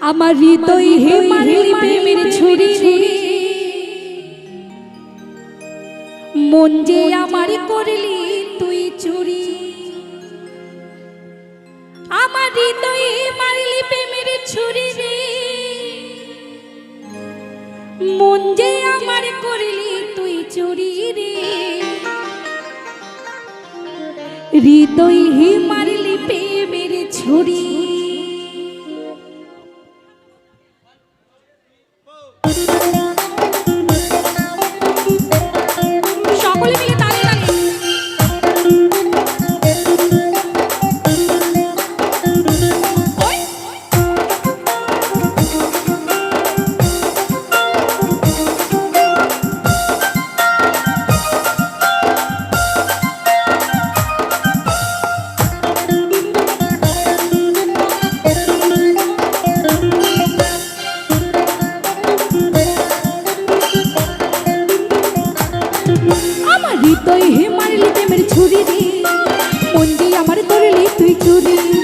আমার হৃদয় হে মারলি প্রেমের ছুরি ছুরি মন যে আমার করলি তুই চুরি। আমার হৃদয়ে মারলি প্রেমের ছুরি রে। মন যে আমার করলি তুই চুরি রে। হৃদয় হে মারলি প্রেমের ছুরি তুই চুরি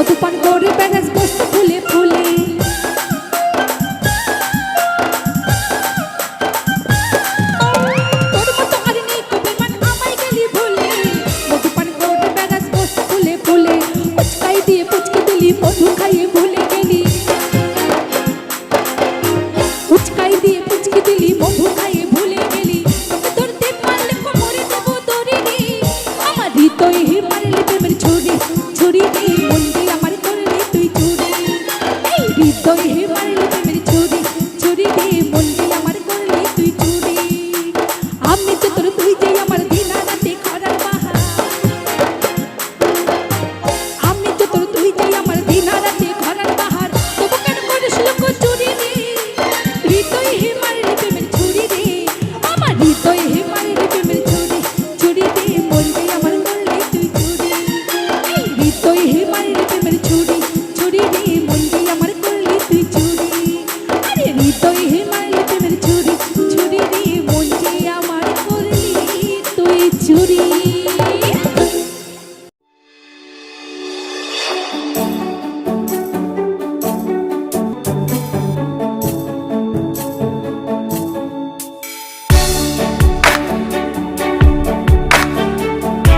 মধুপান করে সঙ্গে মারলি প্রেমের চুরি চুরি দিয়ে মনটি আমার করলি তুই চুরি। আমি যে তোর তুই যে আমার দিনা রাতে করার বাহার আমি যে তোর তুই যে আমার দিনা রাতে করার বাহার তবু কেন করিস লোক চুরি রে হৃদয় হে মারলি প্রেমের চুরি রে আমার হৃদয় হে মারলি প্রেমের চুরি চুরি দিয়ে মনটি আমার করলি তুই চুরি। হৃদয় হে মারলি প্রেমের চুরি দিয়ে মন